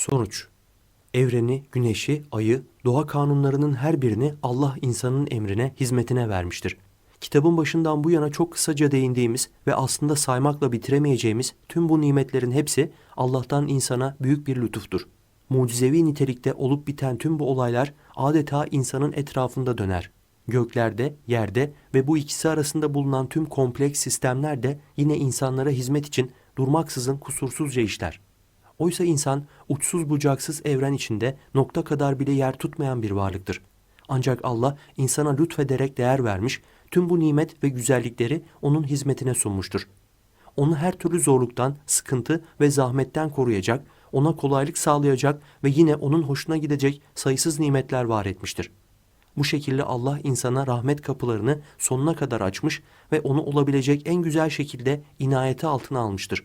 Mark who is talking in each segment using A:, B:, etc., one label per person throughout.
A: Sonuç Evreni, güneşi, ayı, doğa kanunlarının her birini Allah insanın emrine, hizmetine vermiştir. Kitabın başından bu yana çok kısaca değindiğimiz ve aslında saymakla bitiremeyeceğimiz tüm bu nimetlerin hepsi Allah'tan insana büyük bir lütuftur. Mucizevi nitelikte olup biten tüm bu olaylar adeta insanın etrafında döner. Göklerde, yerde ve bu ikisi arasında bulunan tüm kompleks sistemler de yine insanlara hizmet için durmaksızın kusursuzca işler. Oysa insan uçsuz bucaksız evren içinde nokta kadar bile yer tutmayan bir varlıktır. Ancak Allah insana lütfederek değer vermiş, tüm bu nimet ve güzellikleri onun hizmetine sunmuştur. Onu her türlü zorluktan, sıkıntı ve zahmetten koruyacak, ona kolaylık sağlayacak ve yine onun hoşuna gidecek sayısız nimetler var etmiştir. Bu şekilde Allah insana rahmet kapılarını sonuna kadar açmış ve onu olabilecek en güzel şekilde inayeti altına almıştır.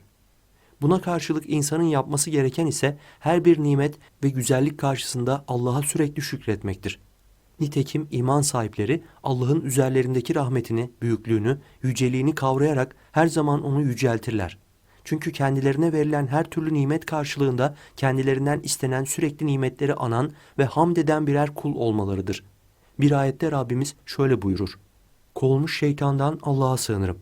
A: Buna karşılık insanın yapması gereken ise her bir nimet ve güzellik karşısında Allah'a sürekli şükretmektir. Nitekim iman sahipleri Allah'ın üzerlerindeki rahmetini, büyüklüğünü, yüceliğini kavrayarak her zaman onu yüceltirler. Çünkü kendilerine verilen her türlü nimet karşılığında kendilerinden istenen sürekli nimetleri anan ve hamd eden birer kul olmalarıdır. Bir ayette Rabbimiz şöyle buyurur. Kovulmuş şeytandan Allah'a sığınırım.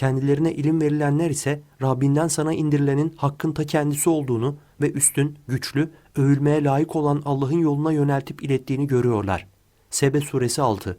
A: Kendilerine ilim verilenler ise Rabbinden sana indirilenin hakkın ta kendisi olduğunu ve üstün, güçlü, övülmeye layık olan Allah'ın yoluna yöneltip ilettiğini görüyorlar. Sebe suresi 6